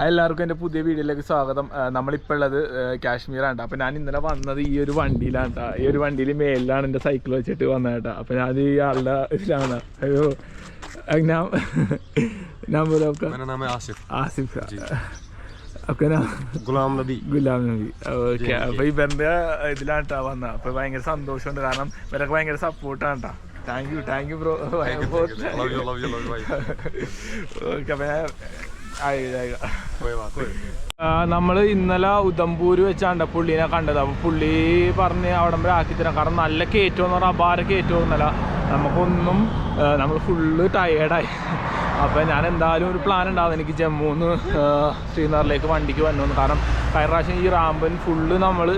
എല്ലാവർക്കും എന്റെ പുതിയ വീഡിയോയിലേക്ക് സ്വാഗതം. നമ്മളിപ്പോൾ ഉള്ളത് കാശ്മീരാണ് അപ്പോൾ ഞാൻ ഇന്നലെ വന്നത് ഈ ഒരു വണ്ടിയിലാണ് കേട്ടോ ഈ ഒരു വണ്ടിയിൽ മേലിലാണ് എന്റെ സൈക്കിൾ വെച്ചിട്ട് വന്നത് കേട്ടോ അപ്പോൾ ഞാൻ ഈ ആളുടെ ഇതിലാണ്. അയ്യോ ഞാൻ ഞാൻ പറയാം ആസിഫ്. ഓക്കെ ഗുലാം നബി. ഗുലാം നബി. ഓക്കെ. അപ്പോൾ ഇവരുടെ ഇതിലാണ് കേട്ടോ വന്നത്. അപ്പോൾ ഭയങ്കര സന്തോഷമുണ്ട്. കാരണം ഇവരൊക്കെ ഭയങ്കര സപ്പോർട്ടാണ് കേട്ടോ thank you thank you bro okay അപ്പോൾ നമ്മൾ ഇന്നലെ ഉദംപൂര് വെച്ചാണ്ട് പുള്ളിനെ കണ്ടത്. അപ്പൊ പുള്ളി പറഞ്ഞ് അവിടെ വരെ ആക്കി തരാം. കാരണം നല്ല കയറ്റം എന്ന് പറഞ്ഞാൽ അപാര കയറ്റം എന്നല്ല നമുക്കൊന്നും നമ്മൾ ഫുള്ള് ടയേർഡായി അപ്പൊ ഞാൻ എന്തായാലും ഒരു പ്ലാൻ ഉണ്ടാവും എനിക്ക് ജമ്മുന്ന് ശ്രീനഗറിലേക്ക് വണ്ടിക്ക് വന്നു കാരണം കഴിഞ്ഞ പ്രാവശ്യം ഈ റാമ്പൻ ഫുള്ള് നമ്മൾ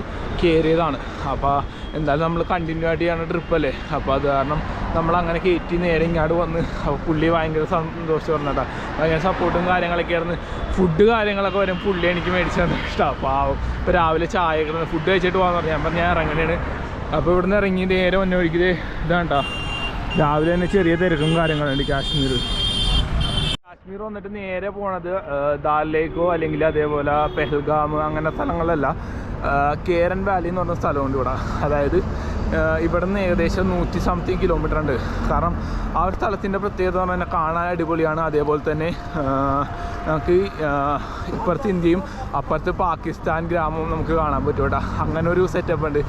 കയറിയതാണ് അപ്പൊ എന്തായാലും നമ്മൾ കണ്ടിന്യൂ ആയിട്ട് ചെയ്യണ ട്രിപ്പല്ലേ അപ്പൊ അത് കാരണം നമ്മൾ അങ്ങനെ കയറ്റി നേരെ ഇങ്ങോട്ട് വന്ന് പുള്ളി ഭയങ്കര സന്തോഷം പറഞ്ഞിട്ടാ ഭയങ്കര സപ്പോർട്ടും കാര്യങ്ങളൊക്കെ ആയിരുന്നു. ഫുഡ് കാര്യങ്ങളൊക്കെ വരും. പുള്ളി എനിക്ക് മേടിച്ചു തന്നെ ഇഷ്ടമാണ് പാവം. ഇപ്പോൾ രാവിലെ ചായ ഒക്കെ ഫുഡ് കഴിച്ചിട്ട് പോകാൻ പറഞ്ഞു. ഞാൻ പറഞ്ഞു ഞാൻ ഇറങ്ങണേണ്. അപ്പോൾ ഇവിടുന്ന് ഇറങ്ങി നേരെ വന്ന വഴിക്ക് ഇതാണ്ടാ. രാവിലെ തന്നെ ചെറിയ തിരക്കും കാര്യങ്ങളുണ്ട് കാശ്മീർ കാശ്മീർ വന്നിട്ട് നേരെ പോണത് ആ, ദാൽ ലേക്കോ അല്ലെങ്കിൽ അതേപോലെ പെഹൽഗാം അങ്ങനെ സ്ഥലങ്ങളല്ല. കേരൻ വാലി എന്ന് പറഞ്ഞ സ്ഥലമുണ്ട് ഇവിടെ. അതായത് ആ, ഇവിടെ നിന്ന് ഏകദേശം നൂറ്റി സംതിങ് കിലോമീറ്റർ ഉണ്ട്. കാരണം ആ ഒരു സ്ഥലത്തിന്റെ പ്രത്യേകത എന്ന് പറഞ്ഞാൽ കാണാൻ അടിപൊളിയാണ്. അതേപോലെ തന്നെ നമുക്ക് ഇപ്പുറത്ത് ഇന്ത്യയും അപ്പുറത്ത് പാകിസ്ഥാൻ ഗ്രാമവും നമുക്ക് കാണാൻ പറ്റും കേട്ടോ. അങ്ങനെ ഒരു സെറ്റപ്പ് ഉണ്ട്.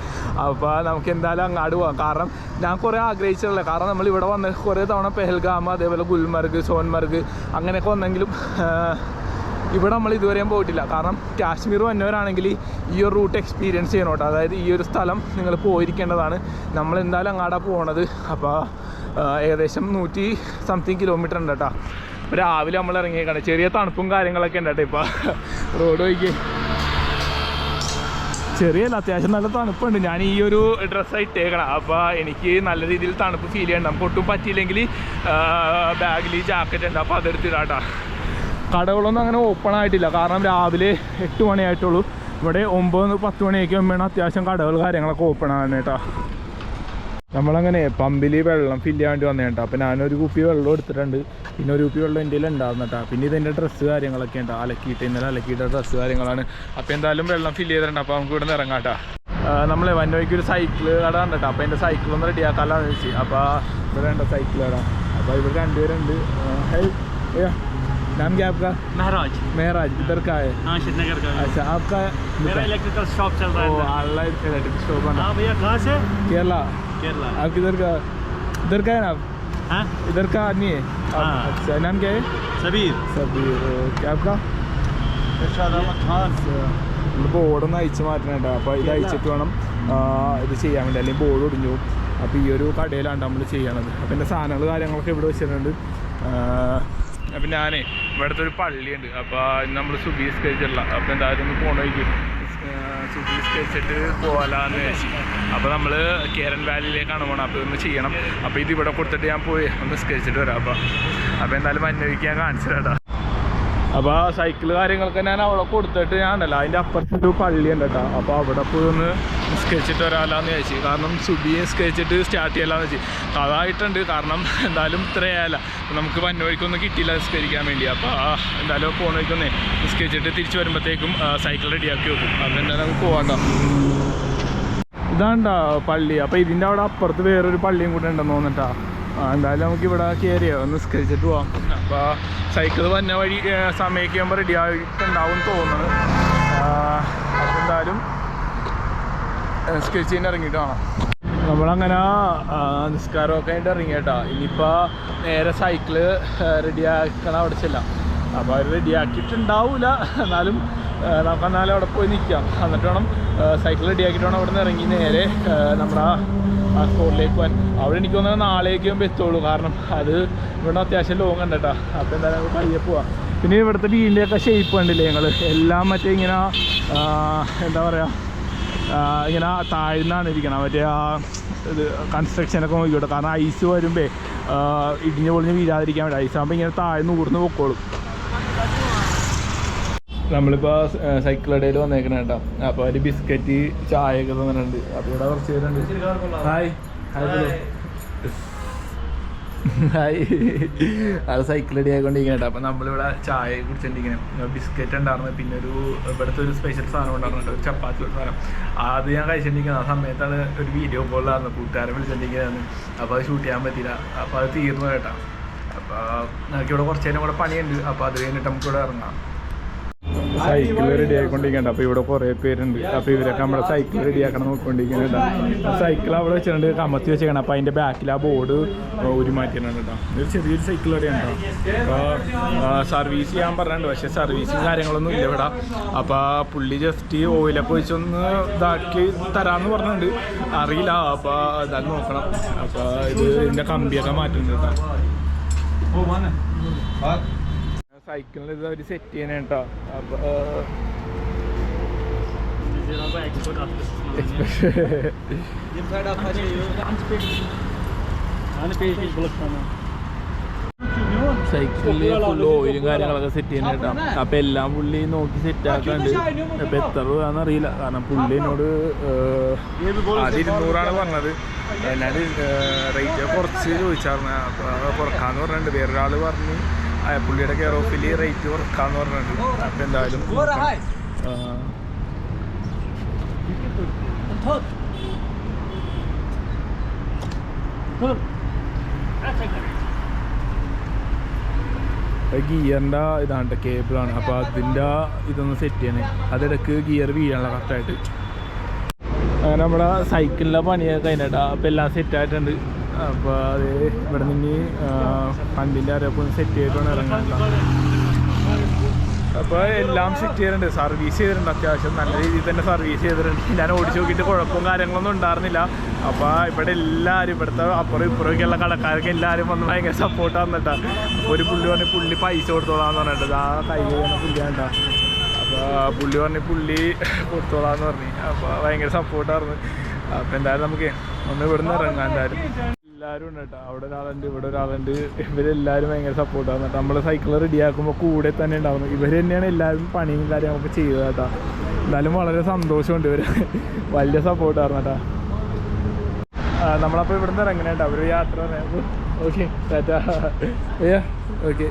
അപ്പോൾ നമുക്ക് എന്തായാലും അങ്ങോട്ട് പോകാം കാരണം ഞാൻ കുറേ ആഗ്രഹിച്ചിട്ടുള്ളത് കാരണം നമ്മൾ ഇവിടെ വന്ന് കുറേ തവണ പെഹൽഗാം അതേപോലെ ഗുൽമർഗ് സോൻമർഗ് അങ്ങനെയൊക്കെ വന്നെങ്കിലും ഇവിടെ നമ്മൾ ഇതുവരെയും പോയിട്ടില്ല. കാരണം കാശ്മീർ വന്നവരാണെങ്കിൽ ഈ ഒരു റൂട്ട് എക്സ്പീരിയൻസ് ചെയ്യണം അതായത് ഈ ഒരു സ്ഥലം നിങ്ങൾ പോയിരിക്കേണ്ടതാണ്. നമ്മൾ എന്തായാലും അങ്ങാടാ പോകണത് അപ്പോൾ ഏകദേശം നൂറ്റി സംതിങ് കിലോമീറ്റർ ഉണ്ട് കേട്ടോ. രാവിലെ നമ്മൾ ഇറങ്ങിയേക്കാണ്. ചെറിയ തണുപ്പും കാര്യങ്ങളൊക്കെ ഉണ്ട് കേട്ടോ ഇപ്പോൾ റോഡ് വഴിക്ക് ചെറിയല്ല അത്യാവശ്യം നല്ല തണുപ്പുണ്ട്. ഞാൻ ഈ ഒരു ഡ്രസ്സ് ഇട്ടേക്കണം. അപ്പോൾ എനിക്ക് നല്ല രീതിയിൽ തണുപ്പ് ഫീൽ ചെയ്യണ്ട നമുക്ക് ഒട്ടും പറ്റിയില്ലെങ്കിൽ ബാഗിൽ ജാക്കറ്റ് ഉണ്ട്. അപ്പോൾ അതെടുത്തിടാട്ടാ കടകളൊന്നും അങ്ങനെ ഓപ്പൺ ആയിട്ടില്ല. കാരണം രാവിലെ എട്ട് മണിയായിട്ടുള്ളൂ ഇവിടെ ഒമ്പത് പത്ത് മണിയൊക്കെ ആകുമ്പോഴാണ് അത്യാവശ്യം കടകൾ കാര്യങ്ങളൊക്കെ ഓപ്പൺ ആണ് കേട്ടോ. നമ്മളങ്ങനെ പമ്പിൽ വെള്ളം ഫില്ല് ചെയ്യാൻ വേണ്ടി വന്നേട്ടാ അപ്പോൾ ഞാനൊരു കുപ്പി വെള്ളം എടുത്തിട്ടുണ്ട്. പിന്നെ ഒരു കുപ്പി വെള്ളം എന്റെ ഉണ്ടായിരുന്നു കേട്ടോ. പിന്നെ ഇതിന്റെ ഡ്രസ്സ് കാര്യങ്ങളൊക്കെ ഉണ്ട്. അലക്കിയിട്ട് ഇന്നലെ അലക്കിയിട്ട ഡ്രസ്സ് കാര്യങ്ങളാണ്. അപ്പോൾ എന്തായാലും വെള്ളം ഫില്ല് ചെയ്തിട്ടുണ്ട്. അപ്പോൾ നമുക്ക് ഇവിടെ നിന്ന് ഇറങ്ങാം കേട്ടോ. നമ്മളെ വന്നവയ്ക്ക് ഒരു സൈക്കിൾ കട ഉണ്ട് കേട്ടോ. അപ്പോൾ എന്റെ സൈക്കിൾ ഒന്ന് റെഡിയാക്കാമെന്ന് വെച്ച് അപ്പോൾ ഇവിടെ ഉണ്ട് സൈക്കിൾ കട. അപ്പോൾ ഇവിടെ രണ്ടുപേരുണ്ട്. ഹൈ नाम क्या आपका महराज मेहराज इधर का है हाँ श्रीनगर का है। अच्छा आपका मेरा इलेक्ट्रिकल शॉप चल रहा ओ है ऑनलाइन इलेक्ट्रिक शॉप है ना हाँ भैया कहाँ से केरला केरला आप किधर का इधर का है ना आप हाँ इधर का आदमी है आप- हाँ। अच्छा नाम क्या है सबीर सबीर ओके आपका इरशाद अहमद खान ബോർഡൊന്ന് അയച്ചു മാറ്റണം കേട്ടോ അപ്പോൾ ഇത് അയച്ചിട്ട് വേണം ആ, ഇത് ചെയ്യാൻ വേണ്ടി അല്ലെങ്കിൽ ബോർഡ് ഒടിഞ്ഞു പോകും അപ്പോൾ ഈ ഒരു കടയിലാണ് നമ്മൾ ചെയ്യണത് അപ്പോൾ എൻ്റെ സാധനങ്ങൾ കാര്യങ്ങളൊക്കെ ഇവിടെ വെച്ചിട്ടുണ്ട് അപ്പം ഞാനേ ഇവിടുത്തെ ഒരു പള്ളിയുണ്ട്. അപ്പോൾ നമ്മൾ സുബീസ് കഴിച്ചിട്ടില്ല അപ്പോൾ എന്തായാലും ഒന്ന് വഴിക്ക് സുബീസ് കഴിച്ചിട്ട് പോകാലാന്ന് വെച്ചു അപ്പോൾ നമ്മൾ കേരൻ വാലിയിലേക്കാണ് പോകണം അപ്പോൾ ഇതൊന്ന് ചെയ്യണം. അപ്പോൾ ഇത് ഇവിടെ കൊടുത്തിട്ട് ഞാൻ പോയി ഒന്ന് സ്കരിച്ചിട്ട് വരാം. അപ്പോൾ അപ്പോൾ എന്തായാലും അന്വേഷിക്കാൻ കാണിച്ചു തരാം അപ്പോൾ ആ സൈക്കിൾ കാര്യങ്ങളൊക്കെ ഞാൻ അവിടെ കൊടുത്തിട്ട് ഞാനല്ല അതിന്റെ അപ്പുറത്തൊരു പള്ളി ഉണ്ട് കേട്ടോ. അപ്പോൾ അവിടെ പോയി ഒന്ന് സ്കെച്ചിട്ട് വരാമല്ലാന്ന് ചോദിച്ചു കാരണം സുബിയെ സ്കെച്ചിട്ട് സ്റ്റാർട്ട് ചെയ്യലാന്ന് വെച്ചു അതായിട്ടുണ്ട്. കാരണം എന്തായാലും ഇത്രയല്ല നമുക്ക് വന്നവഴിക്കൊന്നും കിട്ടിയില്ല നിസ്കരിക്കാൻ വേണ്ടി. അപ്പോൾ ആ എന്തായാലും പോണ വഴിക്കൊന്നേ നിസ്കരിച്ചിട്ട് തിരിച്ചു വരുമ്പോഴത്തേക്കും സൈക്കിൾ റെഡിയാക്കി വെക്കും. അപ്പോൾ എന്തായാലും നമുക്ക് പോകണ്ട ഇതാണ്ടാ പള്ളി. അപ്പോൾ ഇതിന്റെ അവിടെ അപ്പുറത്ത് വേറൊരു പള്ളിയും കൂടെ ഉണ്ടെന്ന് തോന്നിട്ടാ എന്തായാലും നമുക്ക് ഇവിടെ കയറിയോ ഒന്ന് സ്കരിച്ചിട്ട് പോവാം. അപ്പോൾ സൈക്കിൾ വന്ന വഴി സമയമൊക്കെ റെഡി ആയിട്ടുണ്ടാവും തോന്നുന്നത് എന്തായാലും ചെയ്യാൻ ഇറങ്ങിയിട്ട് കാണാം നമ്മളങ്ങനെ നിസ്കാരമൊക്കെ ആയിട്ട് ഇറങ്ങി ഇനിയിപ്പോൾ നേരെ സൈക്കിൾ റെഡിയാക്കണം അവിടെ ചെല്ലാം. അപ്പോൾ അവർ റെഡിയാക്കിയിട്ടുണ്ടാവില്ല എന്നാലും നമുക്ക് എന്നാലും അവിടെ പോയി നിൽക്കാം എന്നിട്ട് വേണം സൈക്കിൾ റെഡിയാക്കിയിട്ട് വേണം അവിടെ നിന്ന് ഇറങ്ങി നേരെ നമ്മുടെ ആ- സ്പോട്ടിലേക്ക് പോകാൻ അവിടെ എനിക്ക് തോന്നുന്നത് നാളേക്ക് മുമ്പ് എത്തുള്ളൂ. കാരണം അത് ഇവിടെ അത്യാവശ്യം ലോങ് ഉണ്ട് കേട്ടോ അപ്പോൾ എന്തായാലും നമുക്ക് പയ്യെ പോവാം. പിന്നെ ഇവിടുത്തെ വീടിന്റെയൊക്കെ ഷേപ്പ് കണ്ടില്ലേ ഞങ്ങൾ എല്ലാം മറ്റേ ഇങ്ങനെ എന്താ പറയുക ഇങ്ങനെ താഴ്ന്നാണ് ഇരിക്കണം മറ്റേ ആ ഇത് കൺസ്ട്രക്ഷനൊക്കെ നോക്കിക്കോട്ടെ. കാരണം ഐസ് വരുമ്പോൾ ഇടിഞ്ഞ് പൊളിഞ്ഞ് വീഴാതിരിക്കാൻ വേണ്ടി ഐസ് ആകുമ്പോൾ ഇങ്ങനെ താഴ്ന്ന് ഊർന്ന് പൊക്കോളും. നമ്മളിപ്പോൾ സൈക്കിൾ ഇടയിൽ വന്നേക്കണ കേട്ടോ. അപ്പോൾ ഒരു ബിസ്ക്കറ്റ് ചായ ഒക്കെ തന്നിട്ടുണ്ട്. അപ്പോൾ ഇവിടെ കുറച്ച് പേരുണ്ട്. ഹായ്. ഹായ് അത് സൈക്കിൾ റെഡി ആയിക്കൊണ്ടിരിക്കണേട്ടോ അപ്പം നമ്മളിവിടെ ചായ കുടിച്ചോണ്ടിരിക്കണേ. ബിസ്ക്കറ്റ് ഉണ്ടായിരുന്നു. പിന്നെ ഒരു ഇവിടുത്തെ ഒരു സ്പെഷ്യൽ സാധനം ഉണ്ടായിരുന്നു ഒരു ചപ്പാത്തി ഒരു സാധനം. അത് ഞാൻ കഴിച്ചിട്ടിരിക്കുന്നത് ആ സമയത്താണ് ഒരു വീഡിയോ കോളിലായിരുന്നു കൂട്ടുകാരെ വിളിച്ചിട്ടിരിക്കുന്നത് അപ്പോൾ അത് ഷൂട്ട് ചെയ്യാൻ പറ്റില്ല അപ്പോൾ അത് തീർന്നു കേട്ടോ. അപ്പോൾ നമുക്ക് ഇവിടെ കുറച്ച് നേരം കൂടെ പണിയുണ്ട്. അപ്പോൾ അത് കഴിഞ്ഞിട്ട് നമുക്ക് ഇവിടെ ഇറങ്ങാം. സൈക്കിൾ റെഡി ആയിക്കൊണ്ടിരിക്കണ്ട അപ്പോൾ ഇവിടെ കുറേ പേരുണ്ട്. അപ്പോൾ ഇവരൊക്കെ നമ്മുടെ സൈക്കിൾ റെഡി ആക്കണം നോക്കിക്കൊണ്ടിരിക്കുന്നുണ്ട് സൈക്കിൾ അവിടെ വെച്ചിട്ടുണ്ട്. കമത്തി വെച്ചേക്കണം അപ്പോൾ അതിന്റെ ബാക്കിൽ ആ ബോർഡ് ഒരു മാറ്റിയിട്ടുണ്ട് കേട്ടോ ഒരു ചെറിയൊരു സൈക്കിൾ റെഡിയാണ് കേട്ടോ സർവീസ് ചെയ്യാൻ പറഞ്ഞിട്ടുണ്ട്. പക്ഷേ സർവീസും കാര്യങ്ങളൊന്നും ഇല്ല ഇവിടെ. അപ്പോൾ പുള്ളി ജസ്റ്റ് ഓയിലൊക്കെ ഒഴിച്ചൊന്ന് ഇതാക്കി തരാന്ന് പറഞ്ഞിട്ടുണ്ട്. അറിയില്ല. അപ്പോൾ എന്തായാലും നോക്കണം. അപ്പോൾ ഇത് ഇതിന്റെ കമ്പിയൊക്കെ മാറ്റുന്നുണ്ട് കേട്ടോ ഇത് അവർ സെറ്റ് ചെയ്യണേ കേട്ടോ അപ്പോൾ. സൈക്കിളിൽ ഫുൾ ഓയിലും കാര്യങ്ങളൊക്കെ സെറ്റ് ചെയ്യുന്ന കേട്ടോ അപ്പം എല്ലാം പുള്ളി നോക്കി സെറ്റ് ആക്കാണ്ട്. ഇപ്പം എത്ര രൂപയാണെന്ന് അറിയില്ല. കാരണം പുള്ളി എന്നോട് ആദ്യം ഇരുന്നൂറാണ് പറഞ്ഞത്. അല്ലാണ്ട് റേറ്റ് കുറച്ച് ചോദിച്ചായിരുന്നു കുറക്കാന്ന് പറഞ്ഞിട്ടുണ്ട്. വേറൊരാൾ പറഞ്ഞ് പുള്ളിയുടെ കെയർ ഓഫിൽ റേറ്റ് കുറക്കാന്ന് പറഞ്ഞിട്ടുണ്ട്. അപ്പം എന്തായാലും ഗിയറിന്റെ ഇതാണ് കേബിൾ ആണ് അപ്പൊ ഗിയറിന്റെ ഇതാണ് കേബിളാണ് അപ്പോൾ അതിന്റെ ഇതൊന്ന് സെറ്റ് ചെയ്യണേ. അതിടക്ക് ഗിയർ വീഴാനുള്ള കറക്റ്റായിട്ട് അങ്ങനെ നമ്മുടെ സൈക്കിളിന്റെ പണിയൊക്കെ കഴിഞ്ഞിട്ടാ അപ്പോൾ എല്ലാം സെറ്റ് ആയിട്ടുണ്ട്. അപ്പോൾ അത് ഇവിടെ നിന്ന് ഫണ്ടിന്റെ അറിയപ്പോൾ സെറ്റ് ചെയ്തിട്ടാണ് ഇറങ്ങാൻ അപ്പോൾ എല്ലാം സെറ്റ് ചെയ്തിട്ടുണ്ട്. സർവീസ് ചെയ്തിട്ടുണ്ട്. അത്യാവശ്യം നല്ല രീതിയിൽ തന്നെ സർവീസ് ചെയ്തിട്ടുണ്ട്. ഞാൻ ഓടിച്ചു നോക്കിയിട്ട് കുഴപ്പവും കാര്യങ്ങളൊന്നും ഉണ്ടായിരുന്നില്ല. അപ്പോൾ ഇവിടെ എല്ലാവരും ഇവിടുത്തെ അപ്പുറം ഇപ്പുറമൊക്കെയുള്ള കടക്കാർക്ക് എല്ലാവരും വന്ന് ഭയങ്കര സപ്പോർട്ട് തന്നിട്ടാ ഒരു പുള്ളി പറഞ്ഞ് പുള്ളി പൈസ കൊടുത്തോളാന്ന് പറഞ്ഞിട്ട് ആ കൈ ചെയ്യുന്ന പുള്ളിയാണ്ടാ അപ്പോൾ പുള്ളി പറഞ്ഞ് പുള്ളി കൊടുത്തോളാന്ന് പറഞ്ഞു. അപ്പോൾ ഭയങ്കര സപ്പോർട്ടായിരുന്നു അപ്പോൾ എന്തായാലും നമുക്ക് ഒന്ന് ഇവിടുന്ന് ഇറങ്ങാം എന്തായാലും. എല്ലാവരും ഉണ്ട് കേട്ടോ. അവിടെ ഒരാളുണ്ട് ഇവിടെ ഒരാളുണ്ട്. ഇവരെല്ലാവരും ഭയങ്കര സപ്പോർട്ടാണ് കേട്ടോ. നമ്മൾ സൈക്കിൾ റെഡിയാക്കുമ്പോൾ കൂടെ തന്നെ ഉണ്ടാവുന്നത് ഇവർ തന്നെയാണ് എല്ലാവരും പണിയും കാര്യങ്ങളൊക്കെ ചെയ്തത് കേട്ടോ. എന്നാലും വളരെ സന്തോഷമുണ്ട് ഇവർ വലിയ സപ്പോർട്ടായിരുന്നു കേട്ടോ. നമ്മളപ്പോൾ ഇവിടുന്ന് ഇറങ്ങണേട്ടോ ഒരു യാത്ര ഓക്കെ ടാറ്റാ ഓക്കെ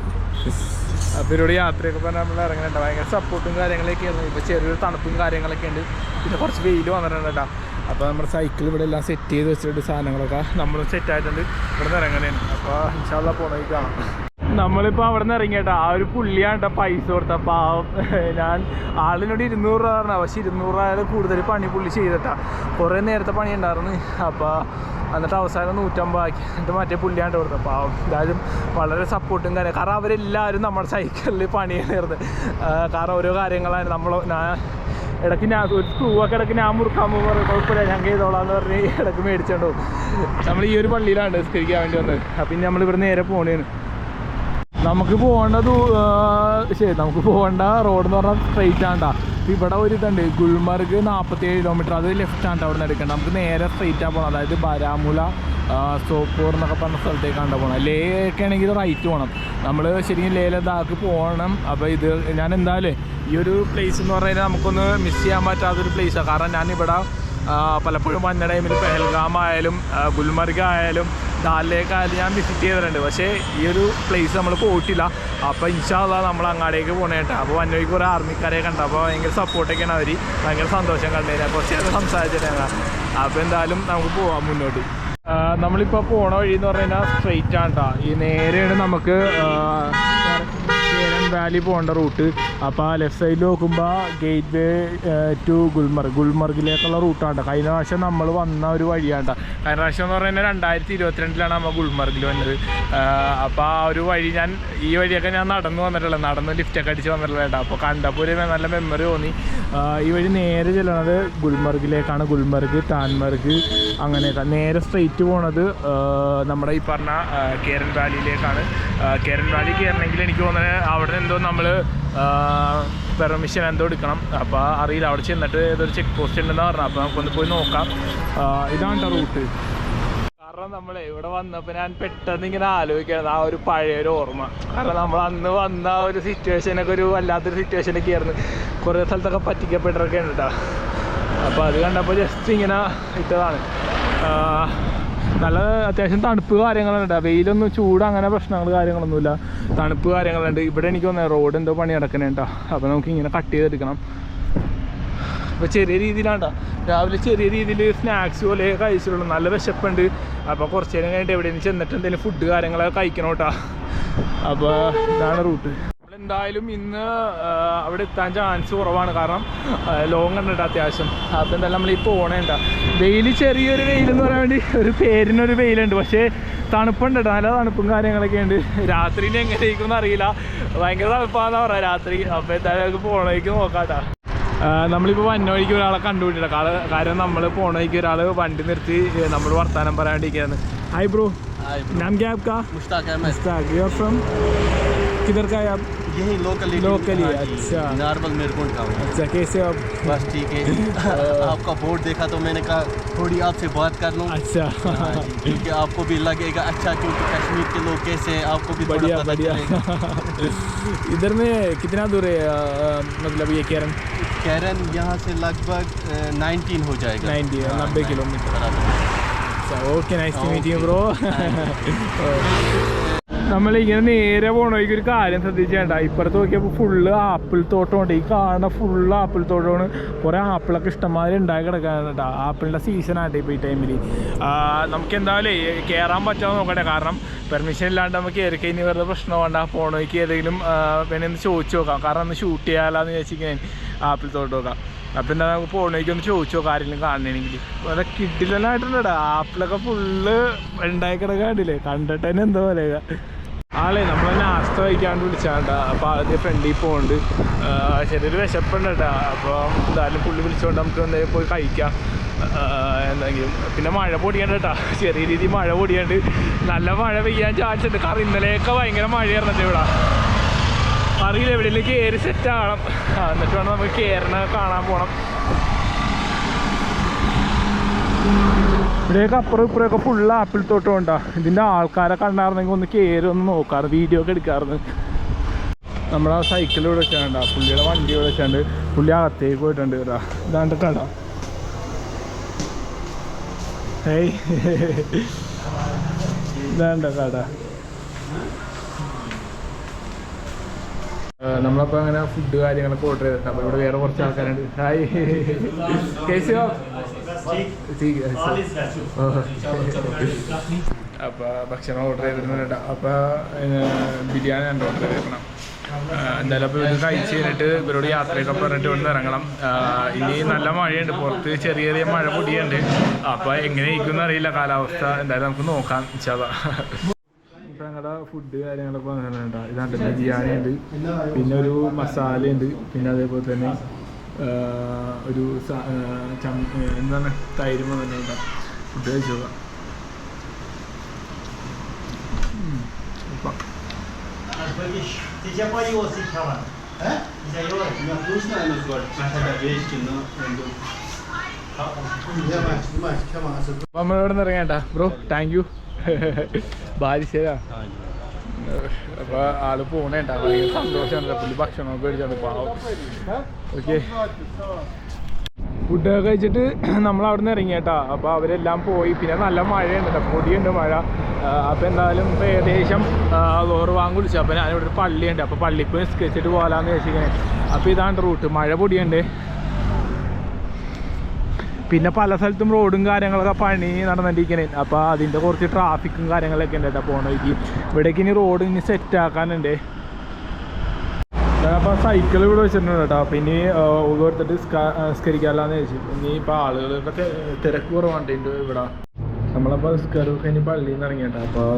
അപ്പോൾ ഇവരോട് യാത്രയൊക്കെ പറഞ്ഞാൽ നമ്മൾ ഇറങ്ങണുണ്ട് ഭയങ്കര സപ്പോർട്ടും കാര്യങ്ങളൊക്കെ ആയിരുന്നു ഇപ്പോൾ ചെറിയൊരു തണുപ്പും കാര്യങ്ങളൊക്കെ ഉണ്ട് പിന്നെ കുറച്ച് വെയിൽ വന്നിട്ടുണ്ട് കേട്ടോ. അപ്പോൾ നമ്മുടെ സൈക്കിൾ ഇവിടെ എല്ലാം സെറ്റ് ചെയ്ത് വെച്ചിട്ടുണ്ട് സാധനങ്ങളൊക്കെ. നമ്മൾ സെറ്റ് ആയിട്ടുണ്ട്. ഇവിടെ നിന്ന് ഇറങ്ങണേന്. അപ്പോൾ ഇൻഷാല്ല പോണേക്ക് കാണാം. നമ്മളിപ്പോൾ അവിടെ നിന്ന് ഇറങ്ങിയേട്ടാ. ആ ഒരു പുള്ളിയാണ് കേട്ടോ പൈസ കൊടുത്ത പാവം. ഞാൻ ആളിനോട് ഇരുന്നൂറ് രൂപ പറഞ്ഞ പക്ഷെ ഇരുന്നൂറ് രൂപ കൂടുതൽ പണി പുള്ളി ചെയ്തിട്ടാ. കുറേ നേരത്തെ പണി ഉണ്ടായിരുന്നു. അപ്പോൾ എന്നിട്ട് അവസാനം നൂറ്റമ്പത് ആക്കി എന്നിട്ട് മറ്റേ പുള്ളിയാണ്ട് കൊടുത്തത്. പാവം. എന്തായാലും വളരെ സപ്പോർട്ടും കാര്യം കാരണം അവരെല്ലാവരും നമ്മുടെ സൈക്കിളിൽ പണിയായിരുന്നു കാരണം ഓരോ കാര്യങ്ങളാണ്. നമ്മൾ ഞാൻ ഇടയ്ക്ക് ഞാൻ ഒരു സ്ക്രൂ ഒക്കെ ഇടയ്ക്ക് ഞാൻ മുറുക്കാൻ പോകുമ്പോൾ പറയും കുഴപ്പമില്ല ഞാൻ ചെയ്തോളാന്ന് പറഞ്ഞ് ഇടയ്ക്ക് മേടിച്ചോണ്ട് നമ്മൾ ഈ ഒരു പള്ളിയിലാണ് നിസ്കരിക്കാൻ വേണ്ടി വന്നത്. അപ്പം നമ്മൾ ഇവിടെ നേരെ പോണേന്. നമുക്ക് പോകേണ്ട ദൂ- ശരി നമുക്ക് പോകേണ്ട റോഡ് എന്ന് പറഞ്ഞാൽ സ്ട്രെയിറ്റ് ആണ്ടാ ഇവിടെ ഒരു ഇതുണ്ട്. ഗുൽമർഗ് നാൽപ്പത്തി ഏഴ് കിലോമീറ്റർ അത് ലെഫ്റ്റ് ആണ് അവിടെ നിന്ന് എടുക്കേണ്ടത് നമുക്ക് നേരെ സ്ട്രെയിറ്റാണ് പോകണം അതായത് ബാരാമുല സോപ്പൂർ എന്നൊക്കെ പറഞ്ഞ സ്ഥലത്തേക്കാണ് പോകണം ലേ ഒക്കെ ആണെങ്കിൽ റൈറ്റ് പോകണം നമ്മൾ ശരിക്കും ലേ ലഡാക്ക് പോകണം. അപ്പോൾ ഇത് ഞാൻ എന്തായാലും ഈ ഒരു പ്ലേസ് എന്ന് പറയുന്നത് നമുക്കൊന്ന് മിസ് ചെയ്യാൻ പറ്റാത്തൊരു പ്ലേസാണ് കാരണം ഞാനിവിടെ പലപ്പോഴും മഞ്ഞ ടൈമിൽ പെഹൽഗാം ആയാലും ഗുൽമർഗ് ആയാലും ഡാലിലേക്ക് ആയാലും ഞാൻ വിസിറ്റ് ചെയ്തിട്ടുണ്ട്. പക്ഷേ ഈ ഒരു പ്ലേസ് നമ്മൾ പോയിട്ടില്ല. അപ്പോൾ ഇൻഷാല്ല നമ്മൾ അങ്ങാടേക്ക് പോകണേട്ടാ അപ്പോൾ വന്നോയ്ക്ക് കുറേ ആർമിക്കാരെ കണ്ട. അപ്പോൾ ഭയങ്കര സപ്പോർട്ടൊക്കെയാണ് അവർ ഭയങ്കര സന്തോഷം കണ്ടതിന് കുറച്ച് നേരം സംസാരിച്ചിട്ടാണ് അപ്പോൾ എന്തായാലും നമുക്ക് പോവാം മുന്നോട്ട്. നമ്മളിപ്പോൾ പോണ വഴി എന്ന് പറഞ്ഞു കഴിഞ്ഞാൽ സ്ട്രെയിറ്റ് ആണ് കേട്ടോ ഈ നേരെയാണ് നമുക്ക് വാലി പോകേണ്ട റൂട്ട് അപ്പോൾ ലെഫ്റ്റ് സൈഡിൽ നോക്കുമ്പോൾ ഗേറ്റ് വേ ടു ഗുൽമർഗ്. ഗുൽമർഗിലേക്കുള്ള റൂട്ടാണ് കഴിഞ്ഞ പ്രാവശ്യം നമ്മൾ വന്ന ഒരു വഴിയാണ് കഴിഞ്ഞ പ്രാവശ്യം എന്ന് പറഞ്ഞാൽ രണ്ടായിരത്തി ഇരുപത്തിരണ്ടിലാണ് നമ്മൾ ഗുൽമർഗിൽ വന്നത്. അപ്പോൾ ആ ഒരു വഴി ഞാൻ ഈ വഴിയൊക്കെ ഞാൻ നടന്നു വന്നിട്ടുള്ളത്. നടന്ന് ലിഫ്റ്റൊക്കെ അടിച്ച് വന്നിട്ടുള്ളത് അപ്പോൾ കണ്ടപ്പോൾ ഒരു നല്ല മെമ്മറി തോന്നി. ഈ വഴി നേരെ ചെല്ലണത് ഗുൽമർഗിലേക്കാണ്. ഗുൽമർഗ് താൻമർഗ് അങ്ങനെയൊക്കെ. നേരെ സ്ട്രെയിറ്റ് പോണത് നമ്മുടെ ഈ പറഞ്ഞ കേരൻ വാലിയിലേക്കാണ് കേരൻ വാലി കയറണമെങ്കിൽ എനിക്ക് തോന്നുന്നത് അവിടെ എന്തോ നമ്മൾ പെർമിഷൻ എന്തോ എടുക്കണം. അപ്പോൾ അറിയില്ല. അവിടെ ചെന്നിട്ട് ഏതൊരു ചെക്ക് പോസ്റ്റ് ഉണ്ടെന്ന് പറഞ്ഞു അപ്പോൾ നമുക്കൊന്ന് പോയി നോക്കാം. ഇതാണ് ട്ടോ റൂട്ട്. കാരണം നമ്മൾ ഇവിടെ വന്നപ്പോൾ ഞാൻ പെട്ടെന്ന് ഇങ്ങനെ ആലോചിക്കുന്നത് ആ ഒരു പഴയൊരു ഓർമ്മ. കാരണം നമ്മൾ അന്ന് വന്ന ആ ഒരു സിറ്റുവേഷനൊക്കെ ഒരു വല്ലാത്തൊരു സിറ്റുവേഷനൊക്കെ ആയിരുന്നു. കുറേ സ്ഥലത്തൊക്കെ പറ്റിക്കപ്പെട്ടൊക്കെ ഉണ്ട് കേട്ടോ അപ്പോൾ അത് കണ്ടപ്പോൾ ജസ്റ്റ് ഇങ്ങനെ ഇട്ടതാണ്. നല്ല അത്യാവശ്യം തണുപ്പ് കാര്യങ്ങളുണ്ട്. വെയിലൊന്നും ചൂട് അങ്ങനെ പ്രശ്നങ്ങൾ കാര്യങ്ങളൊന്നുമില്ല. തണുപ്പ് കാര്യങ്ങളുണ്ട്. ഇവിടെ എനിക്ക് തോന്നുന്നത് റോഡ് എന്തോ പണി നടക്കണേ കേട്ടോ അപ്പോൾ നമുക്ക് ഇങ്ങനെ കട്ട് ചെയ്തെടുക്കണം. അപ്പോൾ ചെറിയ രീതിയിലാണ്ടോ. രാവിലെ ചെറിയ രീതിയിൽ സ്നാക്സ് പോലെ കഴിച്ചിട്ടുള്ളൂ. നല്ല വിശപ്പുണ്ട്. അപ്പോൾ കുറച്ച് നേരം കഴിഞ്ഞിട്ട് എവിടെയെങ്കിലും ചെന്നിട്ട് എന്തെങ്കിലും ഫുഡ് കാര്യങ്ങളൊക്കെ കഴിക്കണം കേട്ടോ അപ്പോൾ ഇതാണ് റൂട്ട് എന്തായാലും ഇന്ന് ആ, അവിടെ എത്താൻ ചാൻസ് കുറവാണ് കാരണം ലോങ് ഉണ്ട് കേട്ടോ അത്യാവശ്യം അപ്പോൾ എന്തായാലും നമ്മൾ ഈ പോണേണ്ട വെയിൽ ചെറിയൊരു വെയിൽ എന്ന് പറയാൻ വേണ്ടി ഒരു പേരിനൊരു വെയിലുണ്ട് പക്ഷേ തണുപ്പുണ്ട് കേട്ടോ നല്ല തണുപ്പും കാര്യങ്ങളൊക്കെ ഉണ്ട് രാത്രി ഇനി എങ്ങനെ ഇരിക്കും എന്ന് അറിയില്ല ഭയങ്കര തണുപ്പാന്ന് പറയാം രാത്രി അപ്പോൾ എന്തായാലും നമുക്ക് പോണേക്ക് നോക്കാം കേട്ടോ നമ്മളിപ്പോൾ വന്ന വഴിക്ക് ഒരാളെ കണ്ടുപിടിച്ചില്ല കാല- കാര്യം നമ്മൾ പോണ വഴിക്ക് ഒരാൾ വണ്ടി നിർത്തി നമ്മൾ വർത്താനം പറയാണ്ടിരിക്കുകയാണ് ഹായ് ബ്രോ हाय नाम क्या है आपका मुश्ताक अहमद मुश्ताक यू फ्रॉम किधर का है आप यही लोकली लोकली हाँ अच्छा। नॉर्मल मेरकुंड का अच्छा कैसे आप? बस ठीक है। आपका बोर्ड देखा तो मैंने कहा थोड़ी आपसे बात कर लूँ। अच्छा। हाँ क्योंकि आपको भी लगेगा अच्छा क्योंकि कश्मीर के लोग कैसे हैं आपको भी बढ़िया बढ़िया। इधर में कितना दूर है मतलब ये कैरन कैरन यहाँ से लगभग नाइनटीन हो जाएगा। नाइनटी हाँ, नब्बे किलोमीटर। अच्छा okay nice to meet you bro നമ്മളിങ്ങനെ നേരെ പോണവയ്ക്ക് ഒരു കാര്യം ശ്രദ്ധിച്ചേണ്ട. ഇപ്പുറത്ത് നോക്കിയപ്പോൾ ഫുള്ള് ആപ്പിൾ തോട്ടമുണ്ട്. ഈ കാണുന്ന ഫുള്ള് ആപ്പിൾ തോട്ടമാണ്. കുറേ ആപ്പിളൊക്കെ ഇഷ്ടംമാതിരി ഉണ്ടായി കിടക്കാണ് കേട്ടോ ആപ്പിളിന്റെ സീസണായിട്ട് ഇപ്പോൾ ഈ ടൈമിൽ നമുക്ക് എന്തായാലും കയറാൻ പറ്റാമെന്ന് നോക്കട്ടെ. കാരണം പെർമിഷൻ ഇല്ലാണ്ട് നമുക്ക് കയറി കഴിഞ്ഞ് വെറുതെ പ്രശ്നം വേണ്ട. പോകണമെങ്കിൽ ഏതെങ്കിലും പിന്നെ ഒന്ന് ചോദിച്ചു നോക്കാം. കാരണം ഒന്ന് ഷൂട്ട് ചെയ്യാലാന്ന് വിചാരിച്ചിങ്ങനെ ആപ്പിൾ തോട്ടം നോക്കാം. എന്താ നമുക്ക് പോണേക്ക് ഒന്ന് ചോദിച്ചോ ആരെങ്കിലും കാണണമെങ്കിൽ കിഡിലനായിട്ടുണ്ടടാ ആപ്പിളൊക്കെ ഫുള്ള് ഉണ്ടായി കിടക്കാണ്ടില്ലേ കണ്ടിട്ട് തന്നെ എന്താ പറയുക ആളെ നമ്മളെ നാസ്ത വഹിക്കാണ്ട് വിളിച്ചാണ്ട. അപ്പോൾ ആദ്യം ഫ്രണ്ടിൽ പോകുന്നുണ്ട് ചെറിയൊരു വിശപ്പുണ്ട് കേട്ടോ അപ്പോൾ എന്തായാലും പുള്ളി വിളിച്ചുകൊണ്ട് നമുക്ക് എന്തായാലും പോയി കഴിക്കാം. എന്തെങ്കിലും പിന്നെ മഴ പൊടിയാണ്ട് ചെറിയ രീതിയിൽ മഴ പൊടിയാണ്ട്. നല്ല മഴ പെയ്യാൻ ചാൻസ് ഉണ്ട്. കാരണം ഇന്നലെയൊക്കെ ഭയങ്കര മഴയായിരുന്നു ഇവിടെ? അറിയില്ല എവിടെയെങ്കിലും കയറി സെറ്റ് ആകണം. ആ, എന്നിട്ട് വേണം നമുക്ക് കയറണ കാണാൻ പോകണം ഇവിടെയൊക്കെ അപ്പുറം ഇപ്പുറമൊക്കെ ഫുള്ള് ആപ്പിൾ തോട്ടം ഉണ്ടാ? ഇതിന്റെ ആൾക്കാരെ കണ്ടായിരുന്നെങ്കിൽ ഒന്ന് കയറി ഒന്ന് നോക്കാറ് വീഡിയോ ഒക്കെ എടുക്കാറുണ്ട്. നമ്മളാ സൈക്കിൾ ഇവിടെ വെച്ചാണ്ട പുള്ളിയുടെ വണ്ടി ഇവിടെ വെച്ചാണ്ട് പുള്ളി അകത്തേക്ക് പോയിട്ടുണ്ട് കേട്ടോ. ഇതാണ്ട് കട ഏയ്. ഇതാണ്ട കട? നമ്മളപ്പോൾ അങ്ങനെ ഫുഡ് കാര്യങ്ങളൊക്കെ ഓർഡർ ചെയ്തിട്ട് അപ്പോൾ ഇവിടെ വേറെ കുറച്ച് ആൾക്കാരുണ്ട്. ഹായ് കേസ് അപ്പോൾ ഭക്ഷണം ഓർഡർ ചെയ്തിട്ടുണ്ട് അപ്പോൾ ബിരിയാണി ഉണ്ട് ഓർഡർ ചെയ്തിരിക്കണം? എന്തായാലും അപ്പോൾ ഇത് കഴിച്ച് കഴിഞ്ഞിട്ട് ഇവരോട് യാത്രയൊക്കെ പറഞ്ഞിട്ട് വന്ന് ഇറങ്ങണം. ഇനി നല്ല മഴയുണ്ട്. പുറത്ത് ചെറിയ ചെറിയ മഴ പൊടിയുണ്ട്. അപ്പോൾ എങ്ങനെ ഇരിക്കും അറിയില്ല. കാലാവസ്ഥ എന്തായാലും നമുക്ക് നോക്കാം ഞങ്ങളുടെ ഫുഡ് കാര്യങ്ങളൊക്കെ ഇതാണ്ട് ബിരിയാണി ഉണ്ട് പിന്നെ ഒരു മസാല ഉണ്ട് പിന്നെ അതേപോലെ തന്നെ ഒരു എന്താണ്? തൈര് ഫുഡ് കഴിച്ചു നിന്ന് ഇറങ്ങേണ്ട? ബ്രോ താങ്ക് യു ബാരിശേരാ അപ്പൊ ആൾ പോണേണ്ട. ഭയങ്കര സന്തോഷമാണ് പുള്ളി ഭക്ഷണമൊക്കെ കഴിച്ചാണ് പാവം. ഓക്കെ. ഫുഡൊക്കെ കഴിച്ചിട്ട് നമ്മൾ അവിടെ നിന്ന് ഇറങ്ങിയട്ടാ അപ്പോൾ അവരെല്ലാം പോയി. പിന്നെ നല്ല മഴയുണ്ട് കേട്ടോ. പൊടിയുണ്ട് മഴ. അപ്പോൾ എന്തായാലും ഇപ്പോൾ ഏകദേശം ലോറ് വാങ്ങി വിളിച്ചു അപ്പോൾ ഞാനിവിടെ ഒരു പള്ളിയുണ്ട്. അപ്പോൾ പള്ളിക്ക് നിസ്കരിച്ചിട്ട് പോകാമെന്ന് വിചാരിച്ചിരിക്കണേ. അപ്പോൾ ഇതാണ് റൂട്ട്. മഴ പൊടിയുണ്ട്. പിന്നെ പല സ്ഥലത്തും റോഡും കാര്യങ്ങളൊക്കെ പണി നടന്നിരിക്കണേ അപ്പോൾ അതിന്റെ കുറച്ച് ട്രാഫിക്കും കാര്യങ്ങളൊക്കെ ഉണ്ട് കേട്ടോ പോണ വഴിക്ക്. ഇവിടേക്ക് ഇനി റോഡ് ഇനി സെറ്റ് ആക്കാനുണ്ട്. അപ്പോൾ സൈക്കിൾ ഇവിടെ വെച്ചിട്ടുണ്ട് കേട്ടോ അപ്പോൾ ഇനി കൊടുത്തിട്ട് സ്കരിക്കാമല്ലാന്ന് ചോദിച്ചു ഇനി ഇപ്പോൾ ആളുകളൊക്കെ തിരക്ക് കുറവാണ്ട് ഇവിടെ. നമ്മളപ്പോൾ സ്കറൊക്കെ ഇനി പള്ളിയിൽ നിന്ന് ഇറങ്ങിയിട്ടാ അപ്പോൾ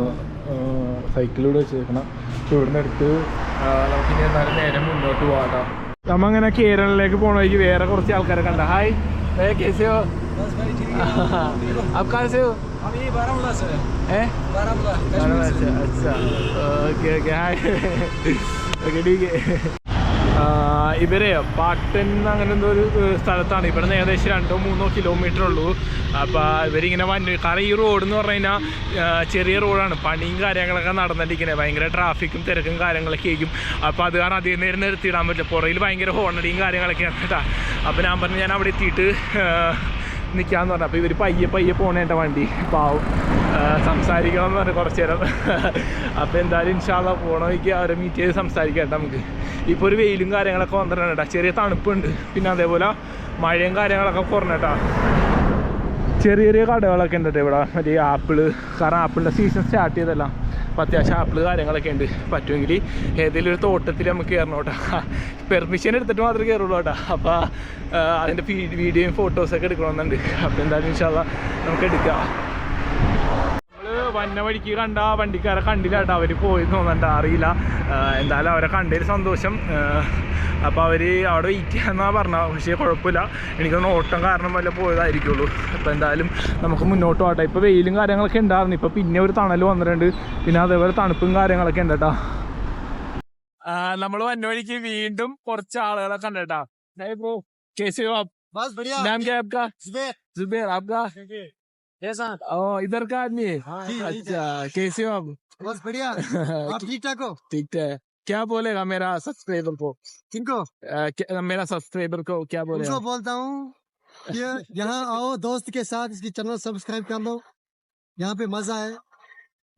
സൈക്കിൾ ഇവിടെ വെച്ചേക്കണം. അപ്പോൾ ഇവിടുന്ന് എടുത്ത് നമുക്ക് നമുക്കിനി എന്നാലും നേരെ മുന്നോട്ട് പോകാട്ടോ നമ്മ അങ്ങനെ കേരളത്തിലേക്ക് പോണ വഴിക്ക് വേറെ കുറച്ച് ആൾക്കാരെ കണ്ട ഹായ് भाई कैसे हो? बस भाई ठीक है। आप कहाँ से हो? हम ये बारामूला से हैं। बारामूला अच्छा अच्छा। ओके ओके हाय ओके ठीक है। ഇവരെ പാട്ടൻ അങ്ങനെ എന്തോ ഒരു സ്ഥലത്താണ്. ഇവിടെ നിന്ന് ഏകദേശം രണ്ടോ മൂന്നോ കിലോമീറ്റർ ഉള്ളൂ. അപ്പോൾ ഇവരിങ്ങനെ വന്നു കാരണം ഈ റോഡ് എന്ന് പറഞ്ഞു കഴിഞ്ഞാൽ ചെറിയ റോഡാണ് പണിയും കാര്യങ്ങളൊക്കെ നടന്നിരിക്കുന്നത് ഭയങ്കര ട്രാഫിക്കും തിരക്കും കാര്യങ്ങളൊക്കെ ആയിരിക്കും. അപ്പോൾ അത് കാരണം അധികം നേരം നിർത്തിയിടാൻ പറ്റില്ല. പുറയിൽ ഭയങ്കര ഹോണടിയും കാര്യങ്ങളൊക്കെയാണ് കേട്ടോ. അപ്പോൾ ഞാൻ പറഞ്ഞു ഞാൻ അവിടെ എത്തിയിട്ട് ഏഹ്, നിൽക്കാന്ന് പറഞ്ഞു. അപ്പോൾ ഇവർ പയ്യെ പയ്യെ പോണേണ്ട വണ്ടി. പാവം. ആ, സംസാരിക്കണം എന്ന് പറഞ്ഞു കുറച്ച് നേരം. അപ്പോൾ എന്തായാലും ഇൻഷാല്ല പോകണമെങ്കിൽ അവരെ മീറ്റ് ചെയ്ത് സംസാരിക്കാം നമുക്ക്. ഇപ്പോൾ ഒരു വെയിലും കാര്യങ്ങളൊക്കെ വന്നിട്ടുണ്ട് ചെറിയ തണുപ്പുണ്ട്. പിന്നെ അതേപോലെ മഴയും കാര്യങ്ങളൊക്കെ കുറഞ്ഞിട്ടാ ചെറിയ ചെറിയ കടകളൊക്കെ ഉണ്ട് ഇവിടെ. മറ്റേ ആപ്പിൾ. കാരണം ആപ്പിളിന്റെ സീസൺ സ്റ്റാർട്ട് ചെയ്തല്ല. അപ്പോൾ അത്യാവശ്യം ആപ്പിൾ കാര്യങ്ങളൊക്കെ ഉണ്ട്. പറ്റുമെങ്കിൽ ഏതെങ്കിലും ഒരു തോട്ടത്തിൽ നമുക്ക് കയറണം കേട്ടോ. പെർമിഷൻ എടുത്തിട്ട് മാത്രമേ കയറുള്ളൂ കേട്ടോ. അപ്പോൾ അതിന്റെ വീഡിയോയും ഫോട്ടോസൊക്കെ എടുക്കണമെന്നുണ്ട്. അപ്പോൾ എന്തായാലും ഇൻഷാല്ല നമുക്ക് എടുക്കാം. വന്ന വഴിക്ക് കണ്ട വണ്ടിക്കാരെ കണ്ടില്ല കേട്ടോ അവർ പോയി തോന്നണ്ട അറിയില്ല എന്തായാലും അവരെ കണ്ടതിൽ സന്തോഷം. അപ്പോൾ അവർ അവിടെ വെയിറ്റ് ചെയ്യാമെന്നാണ് പറഞ്ഞത്. പക്ഷേ കുഴപ്പമില്ല. എനിക്ക് ഓട്ടം കാരണം വല്ല പോയതായിരിക്കുള്ളൂ. അപ്പോൾ എന്തായാലും നമുക്ക് മുന്നോട്ട് പോകട്ടെ ഇപ്പോൾ വെയിലും കാര്യങ്ങളൊക്കെ ഉണ്ടായിരുന്നു. ഇപ്പോൾ പിന്നെ ഒരു തണൽ വന്നിട്ടുണ്ട്. പിന്നെ അതേപോലെ തണുപ്പും കാര്യങ്ങളൊക്കെ ഉണ്ട് കേട്ടോ. നമ്മൾ വന്ന വഴിക്ക് വീണ്ടും കുറച്ച് ആളുകളെ കണ്ടേട്ടാ. ബ്രോ കേസ് നാം ക്യാബ് കാ സുബേർ. സുബേർ ആപ്കാ ओ इधर का आदमी है। जी, अच्छा कैसे हो आप? बस बढ़िया। आप ठीक ठाक हो? ठीक है। क्या बोलेगा मेरा सब्सक्राइबर को? किनको क्या- मेरा सब्सक्राइबर को क्या उनको बोलेगा बोलता हूँ यहाँ आओ दोस्त के साथ इसकी चैनल सब्सक्राइब कर लो। यहाँ पे मज़ा है।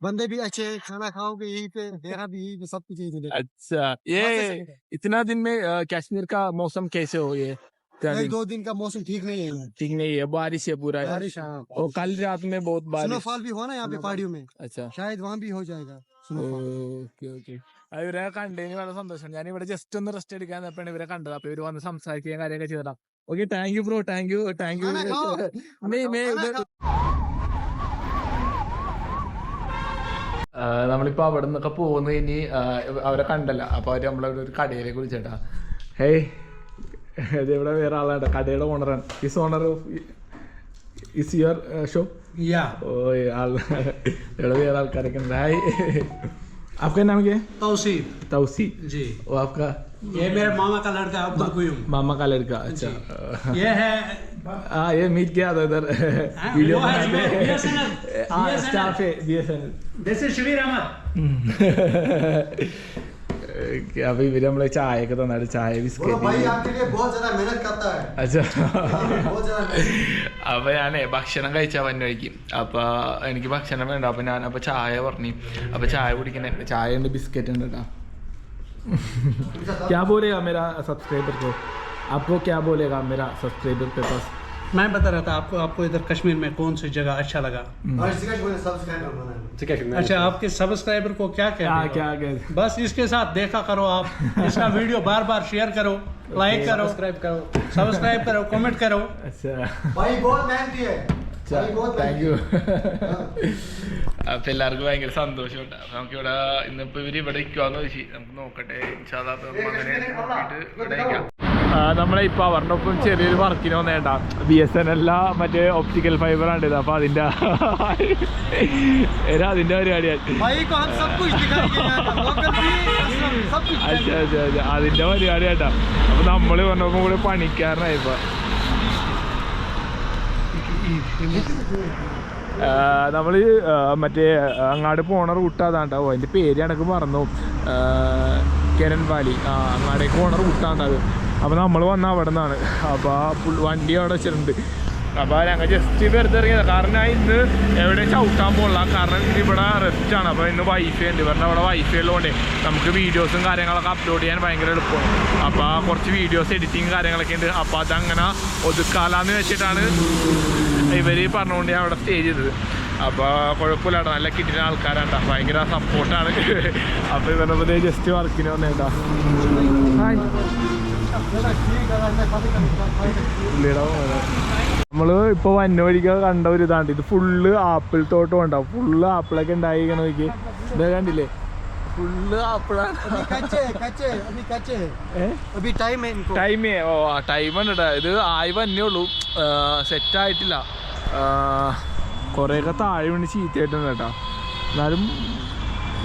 बंदे भी अच्छे हैं खाना खाओगे यहीं पे देरा भी यहीं पे सब कुछ यहीं मिलेगा अच्छा ये इतना दिन में कश्मीर का मौसम कैसे हो ये? एक दिन? दो दिन का मौसम ठीक नहीं है यहाँ। ठीक नहीं है बारिश है पूरा बारिश हाँ और कल रात में बहुत बारिश स्नोफॉल भी हुआ ना यहाँ पे पहाड़ियों में अच्छा शायद वहाँ भी हो जाएगा snowfall। ഓക്കെ ഓക്കെ ഇവരെ കണ്ടതിന് വളരെ സന്തോഷം ഞാൻ ഇവിടെ ജസ്റ്റ് ഒന്ന് റെസ്റ്റ് എടുക്കാൻ തന്നെയാണ് ഇവരെ കണ്ടത് അപ്പൊ ഇവര് വന്ന് സംസാരിക്കുകയും കാര്യമൊക്കെ ചെയ്തതാ okay thank you bro thank you thank you खाना खाओ മേ മേ खाना खाओ। നമ്മളിപ്പോ അവിടെ നിന്നൊക്കെ പോകുന്ന ഇനി ആ, അവരെ കണ്ടല്ല അപ്പൊ അവര് നമ്മളവിടെ ഒരു കടയിലേക്ക് വിളിച്ചേട്ടാ ഹേയ് ഇത് ഇവിടെ വേറെ ആളാണ് കടയുടെ ഓണറാണ് is owner of is your shop या ഓ ആൾ ഇവിടെ വേറെ ആൾക്കാരൊക്കെ ഉണ്ട് ഹായ് आपका नाम क्या है तौसीफ तौसी जी वो आपका ये मेरे मामा का लड़का अब्दुल कुयूम मामा का लड़का अच्छा ये है हाँ ये मीट किया था उधर हाँ, वीडियो वो है बनाते हैं। BSNL, हाँ BSNL। स्टाफ है BSNL this is Shabir Ahmed അപ്പൊ ഇവര് നമ്മളെ ചായ ഒക്കെ തന്നാണ് ചായ बोलो भाई ബിസ്ക്കറ്റ് आपके लिए बहुत ज्यादा मेहनत करता है അച്ഛാ बहुत ज्यादा मेहनत അപ്പൊ ഞാനേ ഭക്ഷണം കഴിച്ചാ വന്ന വഴിക്ക് അപ്പൊ എനിക്ക് ഭക്ഷണം വേണ്ട അപ്പൊ ഞാൻ അപ്പൊ ചായ പറഞ്ഞു അപ്പൊ ചായ കുടിക്കണേ ചായ ഉണ്ട് ബിസ്ക്കറ്റ് ഉണ്ട് കേട്ടോ क्या बोलेगा मेरा सब्सक्राइबर को आपको क्या बोलेगा मेरा सब्सक्राइबर के पास मैं बता रहा था आपको आपको इधर कश्मीर में कौन सी जगह अच्छा लगा और इसका जो मैंने सब्सक्राइब बनाया अच्छा आपके सब्सक्राइबर को क्या क्या कहते हो क्या क्या बस इसके साथ देखा करो आप इसका वीडियो बार बार शेयर करो लाइक करो सब्सक्राइब करो सब्सक्राइब करो कमेंट करो अच्छा भाई बहुत मेहनती है भाई बहुत താങ്ക് मेहनती യു അപ്പൊ എല്ലാവർക്കും ഭയങ്കര സന്തോഷമുണ്ട് അപ്പൊ നമുക്കിവിടെ ഇന്നിപ്പോ ഇവര് ഇവിടെ ഇരിക്കുവാന്ന് ചോദിച്ചു നമുക്ക് നോക്കട്ടെ ഇൻഷാല്ലാ അപ്പൊ നമുക്ക് അങ്ങനെ നോക്കിയിട്ട് ഇവിടെ ഇരിക്കാം നമ്മളെ ഇപ്പൊ അവരുടെ ഒപ്പം ചെറിയൊരു വർക്കിന് വന്നേണ്ട ബി എസ് എൻ എല്ല മറ്റേ ഒപ്റ്റിക്കൽ ഫൈബർ ആണ് ഇത് അപ്പൊ അതിന്റെ അതിന്റെ പരിപാടിയാണ് അതിന്റെ പരിപാടി കേട്ടാ അപ്പോൾ നമ്മൾ പറഞ്ഞപ്പോ കൂടി പണിക്കാരനായിപ്പോ നമ്മൾ മറ്റേ അങ്ങാട് പോണ റൂട്ട് അതാണ്ടാവും അതിന്റെ പേര് എനക്ക് മറന്നു. കെരൻ വാലി. ആ അങ്ങാടേക്ക് പോണ റൂട്ടാണ്ടാവും അപ്പോൾ നമ്മൾ വന്ന അവിടെ നിന്നാണ് അപ്പോൾ വണ്ടി അവിടെ വെച്ചിട്ടുണ്ട്. അപ്പോൾ ഞങ്ങൾ ജസ്റ്റ് വെറുതെ ഇറങ്ങിയത്. കാരണം ഞാൻ ഇന്ന് എവിടെ ചവിട്ടാൻ പോകില്ല കാരണം ഇവിടെ റെസ്റ്റ് ആണ്. അപ്പോൾ ഇന്ന് വൈഫൈ ഉണ്ട്. പറഞ്ഞാൽ അവിടെ വൈഫൈ ഉള്ളതുകൊണ്ട് നമുക്ക് വീഡിയോസും കാര്യങ്ങളൊക്കെ അപ്ലോഡ് ചെയ്യാൻ ഭയങ്കര എളുപ്പമാണ്. അപ്പോൾ കുറച്ച് വീഡിയോസ് എഡിറ്റിങ് കാര്യങ്ങളൊക്കെ ഉണ്ട്. അപ്പോൾ അതങ്ങനെ ഒതുക്കാലാന്ന് വെച്ചിട്ടാണ് ഇവർ പറഞ്ഞുകൊണ്ട് ഞാൻ അവിടെ സ്റ്റേ ചെയ്തത്. അപ്പോൾ കുഴപ്പമില്ലാട്ടോ. നല്ല കിട്ടിയ ആൾക്കാരാണ് ഭയങ്കര സപ്പോർട്ടാണ് അപ്പോൾ ഇവരുടെ ജസ്റ്റ് വർക്കിന് വന്നേട്ടാ. ഹായ്. നമ്മൾ ഇപ്പൊ വന്നോരിക്ക കണ്ട ഒരു ഇതാണ്ട്. ഇത് ഫുള്ള് ആപ്പിൾ തോട്ടം ഉണ്ടാവും. ഫുള്ള് ആപ്പിളൊക്കെ ഉണ്ടായിരിക്കണ നോക്കി ഇതാ കണ്ടില്ലേ? ഫുള്ള് ആപ്പിളാണ് ടൈമേ ഓ ടൈം ഇത് ആയി വന്നേ ഉള്ളൂ. സെറ്റ് ആയിട്ടില്ല. കുറേയൊക്കെ താഴെ വേണ്ടി ചീത്തയായിട്ടുണ്ട് കേട്ടോ എന്നാലും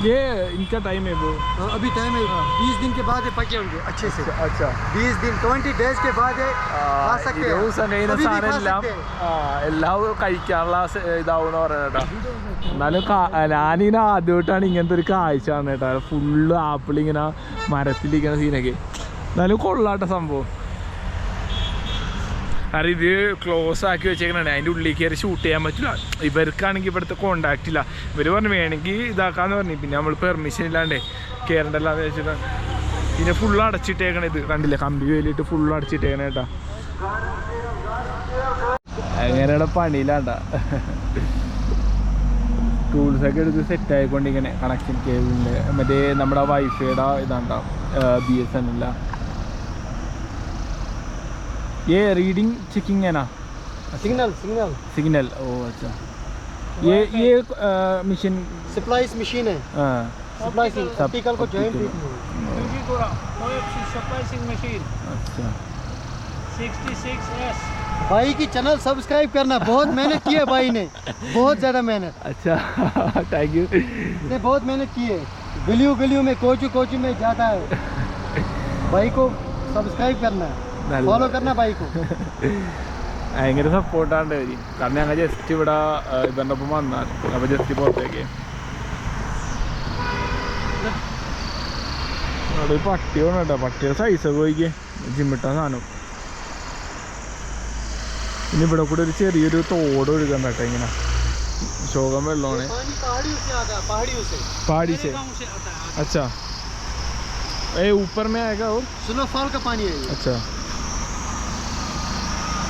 ये इनका टाइम है वो हाँ, अभी टाइम है बीस दिन के बाद ये पके होंगे अच्छे से अच्छा बीस दिन ट्वेंटी डेज के बाद ये खा सकते हैं ദിവസം കഴിയുന്ന अभी भी സാധനം खा എല്ലാം सकते हैं। ആ, എല്ലാം കഴിക്കാനുള്ള സ- ഇതാവുമെന്ന് പറയുന്നത് കേട്ടോ എന്നാലും കാ- ഞാനിങ്ങനെ ആദ്യമായിട്ടാണ് ഇങ്ങനത്തെ ഒരു കാഴ്ച കാണുന്നത് കേട്ടോ ഫുള്ള് ആപ്പിൾ ഇങ്ങനെ മരത്തിലിരിക്കുന്ന സീനൊക്കെ എന്നാലും കൊള്ളാട്ട സംഭവം കാരണം ഇത് ക്ലോസ് ആക്കി വെച്ചേക്കണേ. അതിന്റെ ഉള്ളിൽ കയറി ഷൂട്ട് ചെയ്യാൻ പറ്റില്ല. ഇവർക്കാണെങ്കിൽ ഇവിടുത്തെ കോണ്ടാക്റ്റ് ഇല്ല. ഇവർ പറഞ്ഞു വേണമെങ്കിൽ ഇതാക്കാന്ന് പറഞ്ഞു. പിന്നെ നമ്മൾ പെർമിഷൻ ഇല്ലാണ്ട് കയറണ്ടല്ലാന്ന് വെച്ചിട്ട് പിന്നെ ഫുൾ അടച്ചിട്ടേക്കണേ ഇത്. കണ്ടില്ല? കമ്പി വേലിയിട്ട് ഫുൾ അടച്ചിട്ടേക്കണേ കേട്ടാ. അങ്ങനെയുള്ള പണിയിലാണ്ട ടൂൾസൊക്കെ എടുത്ത് സെറ്റ് ആയിക്കൊണ്ടിങ്ങനെ കണക്ഷൻ കേബിളിന്റെ മറ്റേ നമ്മുടെ വൈഫൈയുടെ ഇതാണ്ടാവും. ബി എസ് എൻ എല്ല ये रीडिंग चेकिंग है ना? सिग्नल सिग्नल सिग्नल ओ अच्छा। ये ये मशीन सप्लाइस मशीन है. सप्लाइस ऑप्टिकल को जॉइंट Surprising machine. अच्छा। 66S. भाई की चैनल सब्सक्राइब करना। बहुत मेहनत की है भाई ने। बहुत ज़्यादा मेहनत। अच्छा थैंक यू ने बहुत मेहनत की है। गलियों गलियों में कोचू कोचू में जाता है। भाई को सब्सक्राइब करना है। നല്ല- फॉलो करना भाई को ഭയങ്കര സപ്പോർട്ടാണ്ട് വരി കാരണം ഞങ്ങൾ ജസ്റ്റ് ഇവിടെ ആ, ഇവരുടെ ഒപ്പം വന്നാൽ അപ്പോൾ ജസ്റ്റ് പുറത്തേക്ക് അവിടെ ഒരു പട്ടി വേണം കേട്ടോ പട്ടിയുടെ സൈസ് പോയിക്കേ ജിമ്മിട്ട സാധനം പിന്നെ ഇവിടെ കൂടെ ഒരു ചെറിയൊരു തോട് ഒഴുകണ്ട കേട്ടോ ഇങ്ങനെ ശോകം വെള്ളമാണ് पानी पहाड़ियों से आता है पहाड़ियों से पहाड़ी से अच्छा ए ऊपर में आएगा और स्नोफॉल का पानी है ये अच्छा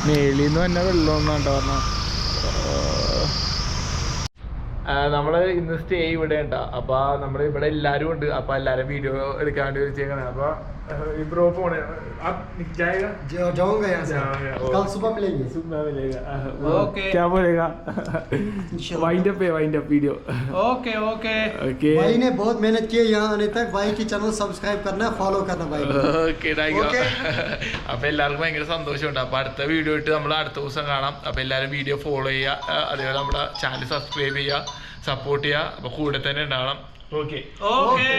മേളിൽ നിന്ന് തന്നെ വെള്ളം എന്നാട്ടോ പറഞ്ഞ നമ്മൾ ഇന്ന് സ്റ്റേ ഇവിടെ ഉണ്ടാ അപ്പൊ നമ്മൾ ഇവിടെ എല്ലാരും ഉണ്ട് അപ്പൊ എല്ലാരും വീഡിയോ എടുക്കാൻ വേണ്ടി വെച്ചേക്കണേ അപ്പൊ ബ്രോ പോണേ जा- जाऊंगा यहाँ से जाऊंगा, ओ। कल सुबह मिलेंगे Okay. क्या बोलेगा वाइंड अप है wind up video okay okay okay भाई ने बहुत मेहनत की है यहाँ आने तक भाई की चैनल सब्सक्राइब करना फॉलो करना भाई को ഓക്കെ അപ്പൊ എല്ലാവർക്കും ഭയങ്കര സന്തോഷമുണ്ട് അപ്പൊ അടുത്ത വീഡിയോ ഇട്ട് നമ്മൾ അടുത്ത ദിവസം കാണാം അപ്പൊ എല്ലാവരും വീഡിയോ ഫോളോ ചെയ്യുക ആ, അതേപോലെ നമ്മുടെ ചാനൽ സബ്സ്ക്രൈബ് ചെയ്യുക സപ്പോർട്ട് ചെയ്യുക അപ്പൊ കൂടെ തന്നെ ഉണ്ടാവണം ഓക്കെ ओके